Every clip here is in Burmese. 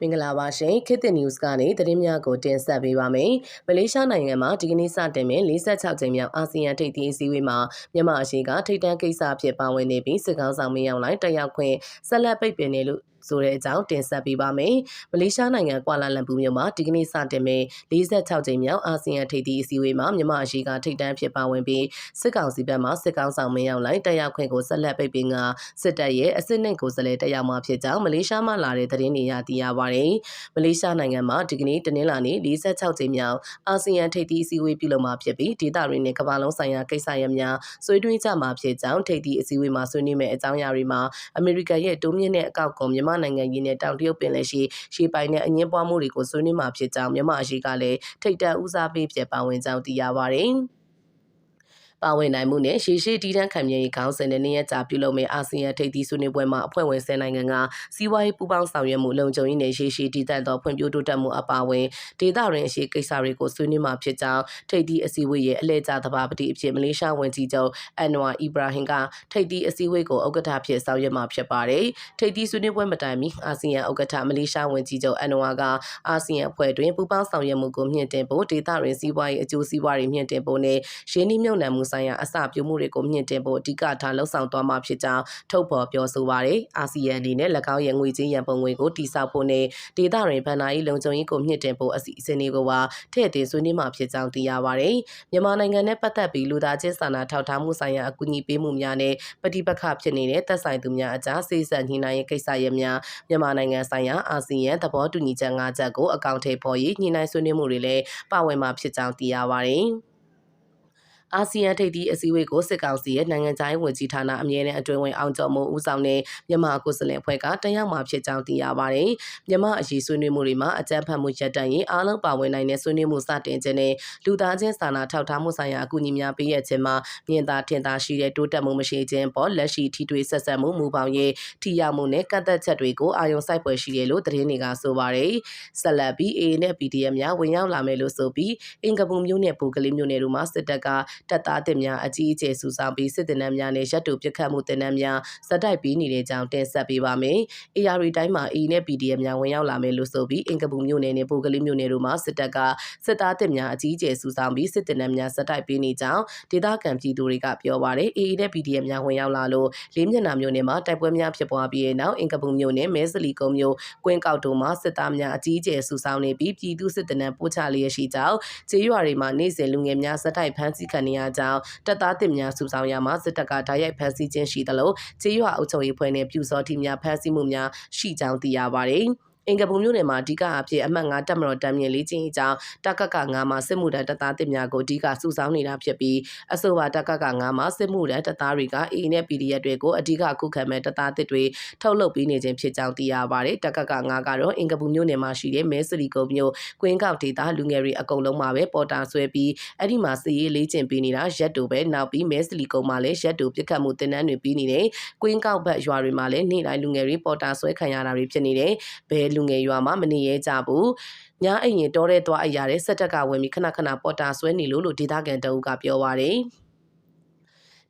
မင်္ဂလာပါရှင်ခေတ်သစ် news ကနေသတင်းများကိုတင်ဆက်ပေးပါမယ်။မလေးရှားနိုင်ငံမှာဒီကနေ့စတင်မဲ့46ကြိမ်မြောက်အာဆီယံထိပ်သီးအစည်းအဝေးမှာမြန်မာအရှိကထိပ်တန်းကိစ္စအဖြစ်ပါဝင်နေပြီးစစ်ကောင်ဆောင်မင်းအောင်လှိုင်တက်ရောက်ခွင့်ဆက်လက်ပိတ်ပင်နေလို့ ဆိုတဲ့အကြောင်းတင်ဆက်ပေးပါမယ်။မလေးရှားနိုင်ငံကွာလာလမ်ပူမြို့မှာဒီကနေ့စတင်မဲ့46ကြိမ်မြောက်အာဆီယံထိပ်သီးအစည်းအဝေးမှာမြန်မာအရှိကထိပ်တန်းဖြစ်ပါဝင်ပြီးစစ်ကောင်စီဘက်မှစစ်ကောင်ဆောင်မင်းအောင်လှိုင်တက်ရောက်ခွင့်ကိုဆက်လက်ပိတ်ပင်ကစစ်တပ်ရဲ့အစစ်နှိတ်ကိုယ်စားလှယ်တက်ရောက်မှာဖြစ်ကြောင်းမလေးရှားမှလာတဲ့သတင်းတွေရသိရပါတယ်။မလေးရှားနိုင်ငံမှာဒီကနေ့တနင်္လာနေ့46ကြိမ်မြောက်အာဆီယံထိပ်သီးအစည်းအဝေးပြုလုပ်မှာဖြစ်ပြီးဒေသတွင်းနဲ့ကမ္ဘာလုံးဆိုင်ရာကိစ္စရပ်များဆွေးနွေးကြမှာဖြစ်ကြောင်းထိပ်သီးအစည်းအဝေးမှာဆွေးနွေးမယ့်အကြောင်းအရာတွေမှာအမေရိကန်ရဲ့တိုးမြင့်တဲ့အကောက်ကွန်မြန်မာနိုင်ငံကြီးနဲ့တောင်တရုတ်ပင်လယ်ရှိရှေးပိုင်းနဲ့အငင်းပွားမှုတွေကိုဆွေးနွေးမှာဖြစ်ကြောင်းမြန်မာအရှိကလည်းထိပ်တန်းဦးစားပေးဖြစ်ပါဝင်ကြောင်းသိရပါတယ်။ ပါဝင်နိုင်မှုနဲ့ရှေရှေတီးတန်းခံမြရေးခေါင်းစဉ်နဲ့နေရကြပြုလုပ်မယ့်အာဆီယံထိပ်သီးဆွေးနွေးပွဲမှာအဖွဲ့ဝင်ဆယ်နိုင်ငံကစီးပွားရေးပူးပေါင်းဆောင်ရွက်မှုလုံခြုံရေးနဲ့ရှေရှေတည်တံ့သောဖွံ့ဖြိုးတိုးတက်မှုအပါအဝင်ဒေသတွင်းအရှိကိစ္စတွေကိုဆွေးနွေးမှာဖြစ်ကြောင်းထိပ်သီးအစည်းအဝေးရဲ့အလဲကျသဘာပတိအဖြစ်မလေးရှားဝန်ကြီးချုပ်အန်နဝါအီဘရာဟင်ကထိပ်သီးအစည်းအဝေးကိုဥက္ကဋ္ဌဖြစ်ဆောင်ရွက်မှာဖြစ်ပါတယ်။ထိပ်သီးဆွေးနွေးပွဲမတိုင်မီအာဆီယံဥက္ကဋ္ဌမလေးရှားဝန်ကြီးချုပ်အန်နဝါကအာဆီယံအဖွဲ့တွင်ပူးပေါင်းဆောင်ရွက်မှုကိုမြင့်တင်ဖို့ဒေသတွင်းစီးပွားရေးအကျိုးစီးပွားတွေမြင့်တင်ဖို့နဲ့ရင်းနှီးမြှုပ်နှံမှုဆိုင်ရာအစပြုမှုတွေကိုမြင့်တင်ဖို့အဓိကထားလှုံ့ဆော်သွားမှာဖြစ်ကြောင်းထုတ်ဖော်ပြောဆိုပါရယ်အာဆီယံအနေနဲ့၎င်းရဲ့ငွေကြေးရန်ပုံငွေကိုတိစောက်ဖို့နဲ့ဒေသတွင်ဗဏ္ဍာရေးလုံခြုံရေးကိုမြင့်တင်ဖို့အစီအစဉ်တွေကိုပါထည့်သွင်းဆွေးနွေးမှာဖြစ်ကြောင်းသိရပါရယ်မြန်မာနိုင်ငံနဲ့ပတ်သက်ပြီးလူသားချင်းစာနာထောက်ထားမှုဆိုင်ရာအကူအညီပေးမှုများနဲ့ပဋိပက္ခဖြစ်နေတဲ့သက်ဆိုင်သူများအကြားစေစပ်ညှိနှိုင်းရေးကိစ္စရပ်များမြန်မာနိုင်ငံဆိုင်ရာအာဆီယံသဘောတူညီချက်၅ချက်ကိုအကောင့်ထဲပေါ်ရေးညှိနှိုင်းဆွေးနွေးမှုတွေလည်းပါဝင်မှာဖြစ်ကြောင်းသိရပါရယ် အာဆီယံထိပ်သီးအစည်းအဝေးကိုစစ်ကောင်စီရဲ့နိုင်ငံခြားရေးဝန်ကြီးဌာနအမြဲတမ်းအတွင်းဝင်အောင်ကျော်မိုးဦးဆောင်တဲ့မြန်မာကိုယ်စားလှယ်အဖွဲ့ကတက်ရောက်မှာဖြစ်ကြောင်းသိရပါတယ်။မြန်မာအရေးဆွေးနွေးမှုတွေမှာအကြမ်းဖက်မှုရပ်တန့်ရေးအားလုံးပါဝင်နိုင်တဲ့ဆွေးနွေးမှုစတင်ခြင်းနဲ့လူသားချင်းစာနာထောက်ထားမှုဆိုင်ရာအကူအညီများပေးရခြင်းမှာမြင်သာထင်သာရှိတဲ့တိုးတက်မှုမရှိခြင်းပေါ်လက်ရှိထိတွေ့ဆက်ဆံမှုမူပေါင်းရေးထိရောက်မှုနဲ့ကန့်သက်ချက်တွေကိုအာရုံစိုက်ပွဲရှိတယ်လို့သတင်းတွေကဆိုပါတယ်။ဆက်လက်ပြီး AA နဲ့ PDF များဝင်ရောက်လာမယ်လို့ဆိုပြီးအင်္ဂပူမျိုးနဲ့ပူကလေးမျိုးနယ်တို့မှာစစ်တပ်ကတပ်သားတင်များအကြီးအကျယ်စုဆောင်ပြီးစစ်တပ်နှမ်းများနဲ့ရပ်တူပစ်ခတ်မှုတင်နှမ်းများဇက်တိုက်ပြီးနေတဲ့ကြောင်းတင်ဆက်ပေးပါမယ်။ AR တိုင်းမှာ A နဲ့ PDF များဝင်ရောက်လာမယ်လို့ဆိုပြီးအင်္ဂပူမျိုးနယ်နဲ့ပိုကလေးမျိုးနယ်တို့မှာစစ်တပ်ကစစ်သားတင်များအကြီးအကျယ်စုဆောင်ပြီးစစ်တပ်နှမ်းများဇက်တိုက်ပြီးနေကြောင်းဒေသခံပြည်သူတွေကပြောပါတယ်။ AA နဲ့ PDF များဝင်ရောက်လာလို့လေးမျက်နှာမျိုးနယ်မှာတိုက်ပွဲများဖြစ်ပွားပြီးတဲ့နောက်အင်္ဂပူမျိုးနယ်မဲစလီကုန်းမျိုးကွင်းကောက်တို့မှာစစ်သားများအကြီးအကျယ်စုဆောင်နေပြီးပြည်သူစစ်တပ်နှမ်းပို့ချလျက်ရှိကြောင်းခြေရွာတွေမှာနေ့စဉ်လူငယ်များဇက်တိုက်ဖမ်းဆီးခံနေရကြောင်းတပ်သားတစ်များစုဆောင်ရမှာစစ်တပ်ကဓာတ်ရိုက်ဖမ်းဆီးခြင်းရှိသလိုကျေးရွာအုပ်ချုပ်ရေးဖွဲ့နဲ့ပြူစောတိများဖမ်းဆီးမှုများရှိကြောင်းသိရပါတယ်။ အင်္ဂပူမြို့နယ်မှာအဓိကအဖြစ်အမှတ်9တပ်မတော်တမ်းမြင့်လေးချင်းအကြောင်းတကက9မှာစစ်မှုထမ်းတပ်သားတစ်များကိုအဓိကစုဆောင်းနေတာဖြစ်ပြီးအဆိုပါတကက9မှာစစ်မှုထမ်းတပ်သားတွေက A နဲ့ PDF တွေကိုအဓိကခုခံမဲ့တပ်သားတစ်တွေထုတ်လုပ်ပေးနေခြင်းဖြစ်ကြောင်းသိရပါတယ်တကက9ကတော့အင်္ဂပူမြို့နယ်မှာရှိတဲ့မဲစလီကုန်းမြို့ကွင်းကောက်ဒေသလူငယ်တွေအကုန်လုံးမှာပဲပေါ်တာဆွဲပြီးအဲ့ဒီမှာစီရေးလေးကျင်ပေးနေတာရက်တူပဲနောက်ပြီးမဲစလီကုန်းမှာလည်းရက်တူပြစ်ခတ်မှုတင်နန်းတွေပြီးနေတယ်ကွင်းကောက်ဘက်ရွာတွေမှာလည်းနေ့တိုင်းလူငယ်တွေပေါ်တာဆွဲခံရတာတွေဖြစ်နေတယ်ဘယ်လူငယ်ရွာမှာမနေရဲကြဘူးညအိမ်ရင်တောတဲ့သွားအရာတဲ့စက်တက်ကဝင်ပြီးခဏခဏပေါ်တာဆွဲနေလို့လို့ဒေသခံတအုပ်ကပြောပါတယ်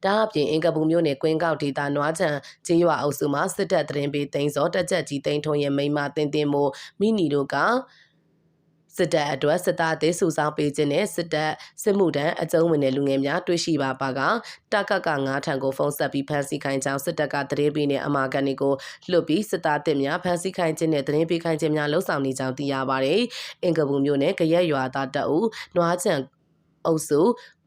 ဒါအပြင်အင်ကပူမျိုးနယ်ကွင်းကောက်ဒေတာနွားချံကျေးရွာအုပ်စုမှာစစ်တပ်သတင်းပေးသိန်းစောတက်ချက်ကြီးသိန်းထုံးရဲ့မိမတင်တင်မို့မိနီတို့က စစ်တပ်အတွက်စစ်သားအသေးစုဆောင်ပေးခြင်းနဲ့စစ်တပ်စစ်မှုထမ်းအကြုံဝင်တဲ့လူငယ်များတွေ့ရှိပါပါကတကက9ထံကိုဖုန်းဆက်ပြီးဖမ်းဆီးခိုင်းကြောင်းစစ်တပ်ကတရေပေးနဲ့အမာကန်တွေကိုလွတ်ပြီးစစ်သားတစ်များဖမ်းဆီးခိုင်းခြင်းနဲ့တရင်ပေးခိုင်းခြင်းများလှုံ့ဆော်နေကြောင်းသိရပါတယ်။အင်္ဂပူမျိုးနဲ့ကြရက်ရွာသားတအုပ်နွားချံအုပ်စု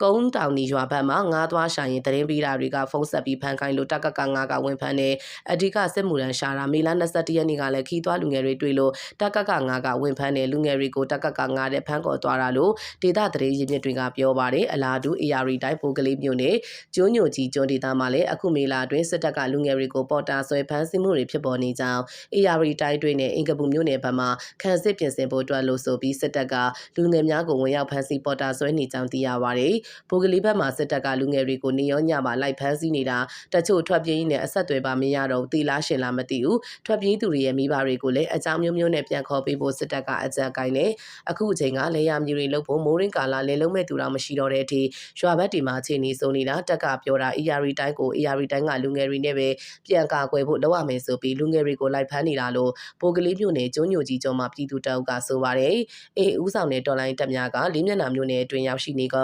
ကုန်းတောင်နီရွာဘက်မှာငားသွားရှာရင်တရင်ပေးတာတွေကဖုန်းဆက်ပြီးဖန်ခိုင်းလို့တက်ကကငားကဝင်ဖန်နေအဓိကစစ်မှုရန်ရှာတာမေလ22ရက်နေ့ကလည်းခီးသွားလူငယ်တွေတွေ့လို့တက်ကကငားကဝင်ဖန်နေလူငယ်တွေကိုတက်ကကငားတဲ့ဖန်ခေါ်သွားတာလို့ဒေသတရေရင်းမြစ်တွေကပြောပါတယ်အလားတူ AR တိုင်းပိုကလေးမြို့နယ်ကျွန်းညိုကြီးကျွန်းဒေသမှာလည်းအခုမေလအတွင်းစစ်တပ်ကလူငယ်တွေကိုပေါ်တာဆွဲဖမ်းဆီးမှုတွေဖြစ်ပေါ်နေကြောင်း AR တိုင်းတွင်နဲ့အင်ကပူမြို့နယ်ဘက်မှခံစစ်ပြင်ဆင်ဖို့အတွက်လို့ဆိုပြီးစစ်တပ်ကလူငယ်များကိုဝင်ရောက်ဖမ်းဆီးပေါ်တာဆွဲနေကြောင်းသိရပါတယ်ဘိုကလေးဘက်မှာစစ်တပ်ကလူငယ်တွေကိုနေရောညပါလိုက်ဖမ်းဆီးနေတာတချို့ထွက်ပြေးရင်းနဲ့အဆက်အသွယ်ပါမရတော့ဘူးတီလားရှင်လားမသိဘူးထွက်ပြေးသူတွေရဲ့မိဘတွေကိုလည်းအကြောင်းမျိုးမျိုးနဲ့ပြန်ခေါ်ပေးဖို့စစ်တပ်ကအကြံကိုင်းနေအခုအချိန်ကလေယာမြေတွေလုတ်ဖို့မိုးရင်းကာလာလေလုံးမဲ့သူတော်မရှိတော့တဲ့အထိရွာဘက်ဒီမှာအခြေအနေဆိုနေတာတက်ကပြောတာ ERD တိုင်းကို ERD တိုင်းကလူငယ်တွေနဲ့ပဲပြန်ကာကွယ်ဖို့လုပ်ရမယ်ဆိုပြီးလူငယ်တွေကိုလိုက်ဖမ်းနေတာလို့ပိုကလေးမျိုးနဲ့ကျုံညိုကြီးကျော်မှာပြည်သူတအုပ်ကဆိုပါတယ်အေးဦးဆောင်တဲ့တော်လိုင်းတက်များကလေးမျက်နှာမျိုးနဲ့အတွင်ရောက်ရှိနေက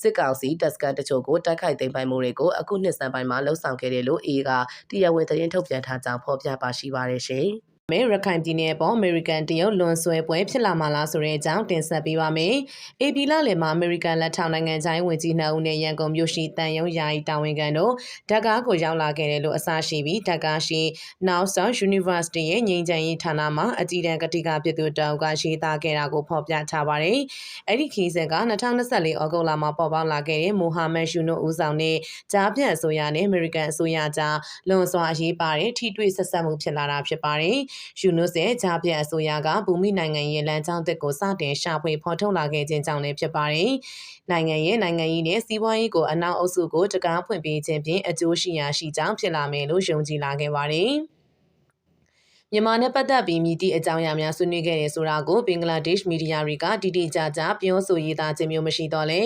စစ်ကောင်စီတပ်စကန်တချို့ကိုတိုက်ခိုက်သိမ်းပိုင်မှုတွေကိုအခုနှစ်စံပိုင်းမှာလှုံ့ဆော်ခဲ့တယ်လို့အေးကတရားဝင်သတင်းထုတ်ပြန်ထားကြောင်းဖော်ပြပါရှိပါတယ်ရှင် မဲရခိုင်ပြည်နယ်ပေါ် American တရုတ်လွန်ဆွဲပွဲဖြစ်လာမှာလားဆိုတဲ့အကြောင်းတင်ဆက်ပေးပါမယ်။ AP လလယ်မှာ American လက်ထောက်နိုင်ငံခြားရေးဝန်ကြီးနှုတ်ဦးနဲ့ရန်ကုန်မြို့ရှိတန်ယုံယာယီတာဝန်ခံတို့ဓာတ်ကားကိုရောက်လာခဲ့တယ်လို့အစရှိပြီးဓာတ်ကားရှိ Now South University ရဲ့ငြိမ်းချမ်းရေးဌာနမှာအကြီးတန်းကတိကပြည်သူတောင်ကရေးသားခဲ့တာကိုဖော်ပြထားပါတယ်။အဲ့ဒီခီးစက်က2024ဩဂုတ်လမှာပေါ်ပေါက်လာခဲ့တဲ့မိုဟာမက်ရှူနိုဦးဆောင်တဲ့ကြားပြန့်အစိုးရနဲ့ American အစိုးရကြားလွန်စွာအရေးပါတဲ့ထိတွေ့ဆက်ဆက်မှုဖြစ်လာတာဖြစ်ပါတယ်။ယူနွတ်ရဲ့ဂျာပြတ်အစိုးရကဘူမိနိုင်ငံရေးလမ်းကြောင်းတစ်ကိုစတင်ရှာဖွေဖော်ထုတ်လာခဲ့ခြင်းကြောင့်လည်းဖြစ်ပါတယ်။နိုင်ငံရဲ့နိုင်ငံရေးနဲ့စီးပွားရေးကိုအနောက်အုပ်စုကိုတကားဖွင့်ပေးခြင်းဖြင့်အကျိုးရှိရာရှိကြောင်းဖြစ်လာမယ်လို့ယုံကြည်လာခဲ့ပါတယ်။ မြန်မာနဲ့ပတ်သက်ပြီးမြည်သည့်အကြောင်းအရာများဆွေးနွေးခဲ့တယ်ဆိုတာကိုဘင်္ဂလားဒေ့ရှ်မီဒီယာတွေကတိတိကျကျပြောဆိုရေးသားခြင်းမျိုးမရှိတော့လဲ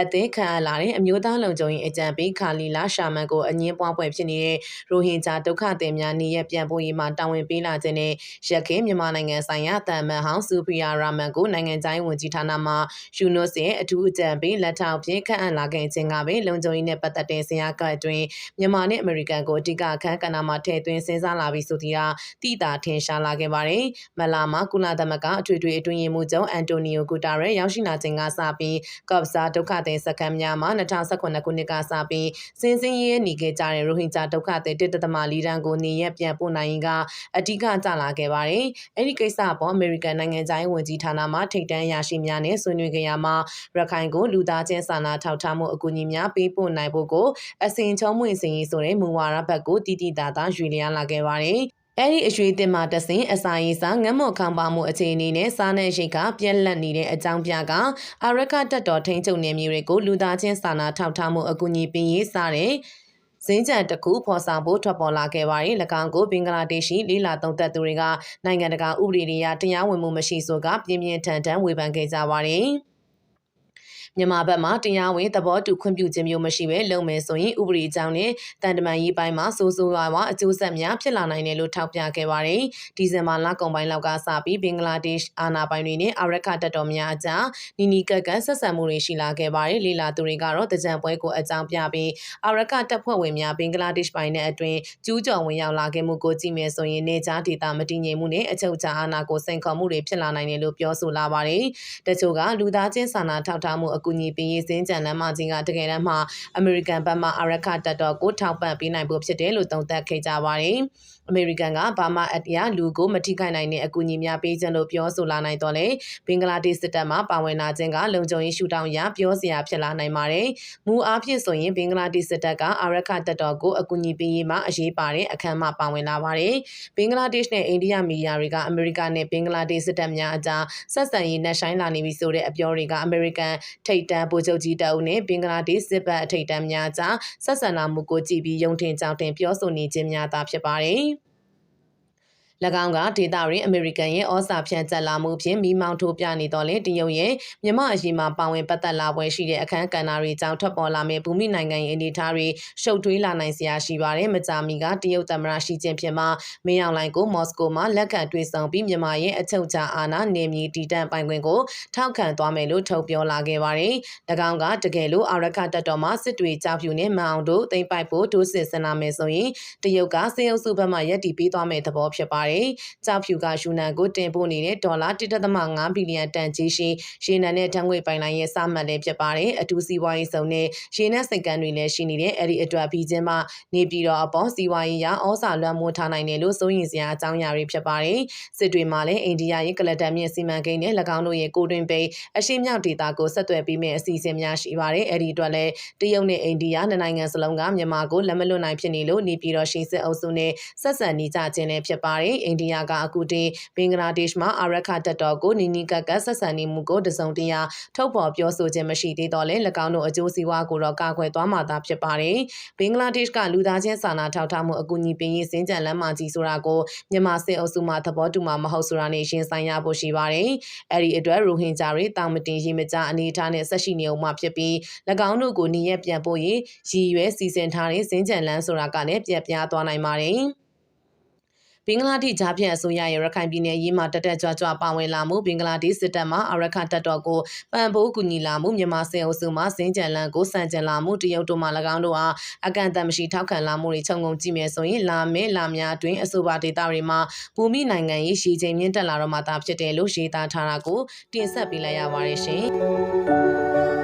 အသင်းခံအပ်လာတဲ့အမျိုးသားလုံခြုံရေးအကြံပေးခါလီလာရှာမန်ကိုအငင်းပွားပွဲဖြစ်နေတဲ့ရိုဟင်ဂျာဒုက္ခသည်များနေရပြန်ပို့ရေးမှာတာဝန်ပေးလာခြင်းနဲ့ရခိုင်မြန်မာနိုင်ငံဆိုင်ရာတာမန်ဟောင်းစူပီယာရာမန်ကိုနိုင်ငံခြားရေးဝန်ကြီးဌာနမှယူနိုစ်ရဲ့အထူးအကြံပေးလက်ထောက်ဖြင့်ခန့်အပ်လာခဲ့ခြင်းကပဲလုံခြုံရေးနဲ့ပတ်သက်တဲ့ဆရာကအတွင်းမြန်မာနဲ့အမေရိကန်ကိုအဓိကအခမ်းကဏ္ဍမှာထည့်သွင်းစဉ်းစားလာပြီးဆိုသည်ဟာတိတာထင်ရှားလာခဲ့ပါတယ်။မလာမှာကုလသမဂ္ဂအထွေထွေအတွင်းရေးမှူးချုပ်အန်တိုနီယိုဂူတာရက်ရောက်ရှိလာခြင်းကစပြီးကော့ဘ်ဆာဒုက္ခသည်စခန်းများမှာ2018ခုနှစ်ကစပြီးစင်စင်ရဲနေခဲ့ကြတဲ့ရိုဟင်ဂျာဒုက္ခသည်တစ်တသမလီတန်းကိုနေရပြန်ပို့နိုင်ရင်ကအဓိကကျလာခဲ့ပါတယ်။အဲ့ဒီကိစ္စပေါ်အမေရိကန်နိုင်ငံသားရေးဝန်ကြီးဌာနမှထိပ်တန်းရရှိများနဲ့ဆွေးနွေးကြရမှာရခိုင်ကိုလူသားချင်းစာနာထောက်ထားမှုအကူအညီများပေးပို့နိုင်ဖို့ကိုအစဉ်ချုံးမွေစင်ရေးဆိုတဲ့မူဝါဒဘက်ကိုတည်တည်တာတာရွေလျားလာခဲ့ပါတယ်။ အဲ့ဒီအရွေတင်မှာတဆင်အစာရေးစာငတ်မော်ခံပါမှုအခြေအနေနဲ့စားနဲ့ရိတ်ကပြက်လက်နေတဲ့အကြောင်းပြကအရကတက်တော်ထိန်ချုပ်နေမျိုးတွေကိုလူသားချင်းစာနာထောက်ထားမှုအကူအညီပေးရေးစားတဲ့စင်းကြံတစ်ခုဖော်ဆောင်ဖို့ထွက်ပေါ်လာခဲ့ပါတယ်။၎င်းကိုဘင်္ဂလားဒေ့ရှ်လေးလာသုံးသက်သူတွေကနိုင်ငံတကာဥပဒေတွေအရတရားဝင်မှုမရှိဆိုကပြင်းပြင်းထန်ထန်ဝေဖန်ခဲ့ကြပါတယ်။ မြန်မာဘက်မှတရားဝင်သဘောတူခွင့်ပြုခြင်းမျိုးမရှိဘဲလုပ်မယ်ဆိုရင်ဥပဒေအကြောင်းနဲ့တန်တမာရေးပိုင်းမှာစိုးစိုးရွားရွားအကျိုးဆက်များဖြစ်လာနိုင်တယ်လို့ထောက်ပြခဲ့ပါတယ်။ဒီဇင်ဘာလကုန်ပိုင်းလောက်ကစပြီးဘင်္ဂလားဒေ့ရှ်အာဏာပိုင်တွေနဲ့အာရခတပ်တော်များအကြားနီနီကက်ကက်ဆက်ဆံမှုတွေရှိလာခဲ့ပါတယ်။လီလာသူတွေကတော့တကြံပွဲကိုအကြောင်းပြပြီးအာရခတပ်ဖွဲ့ဝင်များဘင်္ဂလားဒေ့ရှ်ပိုင်းနဲ့အတွင်ကျူးကျော်ဝင်ရောက်လာခဲ့မှုကိုကြည့်မယ်ဆိုရင်နေကြားဒေသမတည်ငြိမ်မှုနဲ့အချုပ်အခြာအာဏာကိုစိန်ခေါ်မှုတွေဖြစ်လာနိုင်တယ်လို့ပြောဆိုလာပါတယ်။တချို့ကလူသားချင်းစာနာထောက်ထားမှုအကူအညီပေးရေးစင်းကြံလမ်းမကြီးကတကယ်တမ်းမှာအမေရိကန်ဘက်မှအာရခတပ်တော်ကိုထောက်ပံ့ပေးနိုင်ဖို့ဖြစ်တယ်လို့သုံးသပ်ခဲ့ကြပါတယ်။ အမေရိကန်ကဘာမာအတရလူကိုမထိခိုက်နိုင်တဲ့အကူအညီများပေးခြင်းလို့ပြောဆိုလာနိုင်တော့လေဘင်္ဂလားဒေ့ရှ်စစ်တပ်မှပါဝင်လာခြင်းကလုံခြုံရေးရှုထောင့်ရပြောစရာဖြစ်လာနိုင်ပါတယ်။မူအားဖြင့်ဆိုရင်ဘင်္ဂလားဒေ့ရှ်စစ်တပ်ကအာရခတပ်တော်ကိုအကူအညီပေးရေးမှာအရေးပါတဲ့အခမ်းမှာပါဝင်လာပါတယ်။ဘင်္ဂလားဒေ့ရှ်နဲ့အိန္ဒိယမီဒီယာတွေကအမေရိကန်နဲ့ဘင်္ဂလားဒေ့ရှ်စစ်တပ်များအကြားဆက်ဆံရေးနှက်ဆိုင်လာနေပြီဆိုတဲ့အပြောတွေကအမေရိကန်ထိပ်တန်းဗိုလ်ချုပ်ကြီးတအုပ်နဲ့ဘင်္ဂလားဒေ့ရှ်စစ်ဘက်အထိပ်တန်းများကြားဆက်ဆံလာမှုကိုကြည့်ပြီးယုံထင်ကြောင်တင်ပြောဆိုနေခြင်းများသာဖြစ်ပါတယ်။၎ င်းကဒေတာရင်းအမေရိကန်ရဲ့ဩစာဖြန့်ကျက်လာမှုဖြင့်မိမောင်းထိုးပြနေတော့လေတရုတ်ရဲ့မြမအရေးမှာပါဝင်ပတ်သက်လာပွဲရှိတဲ့အခမ်းကဏ္ဍတွေကြောင့်ထွက်ပေါ်လာမယ့်ဘူမိနိုင်ငံရဲ့အနေအထားတွေရှုပ်ထွေးလာနိုင်စရာရှိပါတယ်မကြာမီကတရုတ်သမ္မတရှိချင်းဖြစ်မှာမင်းအောင်လှိုင်ကိုမော်စကိုမှာလက်ခံတွေ့ဆုံပြီးမြန်မာရဲ့အချုပ်အခြာအာဏာနေမြေတည်တံ့ပိုင်ခွင့်ကိုထောက်ခံသွားမယ်လို့ထုတ်ပြောလာခဲ့ပါတယ်၎င်းကတကယ်လို့အာရခတပ်တော်မှစစ်တွေကြောက်ဖြူနဲ့မအောင်တို့တိမ့်ပိုက်ဖို့ဒုစစ်ဆန္ဒမယ်ဆိုရင်တရုတ်ကစေအုပ်စုဘက်မှရက်တီပေးသွားမယ့်သဘောဖြစ်ပါတယ်ပါတယ်။ကြောက်ဖြူကယူနန်ကိုတင်ပို့နေတဲ့ဒေါ်လာ1.5ဘီလီယံတန်ကြီးရှိရေနံနဲ့ဓာတ်ငွေပိုင်လိုင်းရဲ့စမှတ်လည်းဖြစ်ပါတယ်။အထူးစီးပွားရေးစုံနဲ့ရေနံစိတ်ကမ်းတွေလည်းရှိနေတဲ့အဲ့ဒီအတွက်ပြီးချင်းမှနေပြည်တော်အပေါ်စီးပွားရေးရဩစာလွှမ်းမိုးထားနိုင်တယ်လို့စိုးရင်စရာအကြောင်းအရာတွေဖြစ်ပါတယ်။စစ်တွေမှာလည်းအိန္ဒိယရဲ့ကလတန်မြင့်စီမံကိန်းနဲ့၎င်းတို့ရဲ့ကိုတွင်ပိအရှိမြောက်ဒေတာကိုဆက်သွယ်ပြီးမဲ့အစီအစဉ်များရှိပါတယ်။အဲ့ဒီအတွက်လည်းတရုတ်နဲ့အိန္ဒိယနှစ်နိုင်ငံစလုံးကမြန်မာကိုလက်မလွတ်နိုင်ဖြစ်နေလို့နေပြည်တော်ရှိစစ်အုပ်စုနဲ့ဆက်ဆံနေကြခြင်းလည်းဖြစ်ပါတယ်အိန္ဒိယကအကူတင်ဘင်္ဂလားဒေ့ရှ်မှာအာရခတပ်တော်ကိုနီနီကပ်ကပ်ဆက်ဆံနေမှုကိုတစုံတရာထုတ်ဖော်ပြောဆိုခြင်းမရှိသေးတော့လဲ၎င်းတို့အကျိုးစီးပွားကိုတော့ကာကွယ်သွားမှာသာဖြစ်ပါတယ်ဘင်္ဂလားဒေ့ရှ်ကလူသားချင်းစာနာထောက်ထားမှုအကူအညီပေးရေးစင်ကြံလမ်းမကြီးဆိုတာကိုမြန်မာစစ်အုပ်စုမှသဘောတူမှာမဟုတ်ဆိုတာနဲ့ရှင်ဆိုင်ရဖို့ရှိပါတယ်အဲ့ဒီအတွက်ရိုဟင်ဂျာတွေတောင်မတင်ရေမကြအနေအထားနဲ့ဆက်ရှိနေအောင်မှဖြစ်ပြီး၎င်းတို့ကိုနေရက်ပြန်ပို့ရေးရည်ရွယ်စီစဉ်ထားတဲ့စင်ကြံလန်းဆိုတာကလည်းပြက်ပြားသွားနိုင်ပါတယ်။ ဘင်္ဂလားဒေ့ရှ်ဂျာဖြန့်အစိုးရရဲ့ရခိုင်ပြည်နယ်ရေးမှာတက်တက်ကြွကြွပါဝင်လာမှုဘင်္ဂလားဒေ့ရှ်စစ်တပ်မှအရခတပ်တော်ကိုပံ့ပိုးကူညီလာမှုမြန်မာစစ်အုပ်စုမှစင်ကြံလန်ကိုစံကြံလာမှုတရုတ်တို့မှ၎င်းတို့အားအကန့်အသတ်မရှိထောက်ခံလာမှုတွေခြုံငုံကြည့်မယ်ဆိုရင်လာမယ့်လာများအတွင်းအဆိုပါဒေတာတွေမှာဘူမိနိုင်ငံရေးရှည်ချိန်မြင့်တက်လာတော့မှသာဖြစ်တယ်လို့ရှင်းသားထားတာကိုတင်ဆက်ပေးလိုက်ရပါတယ်ရှင်။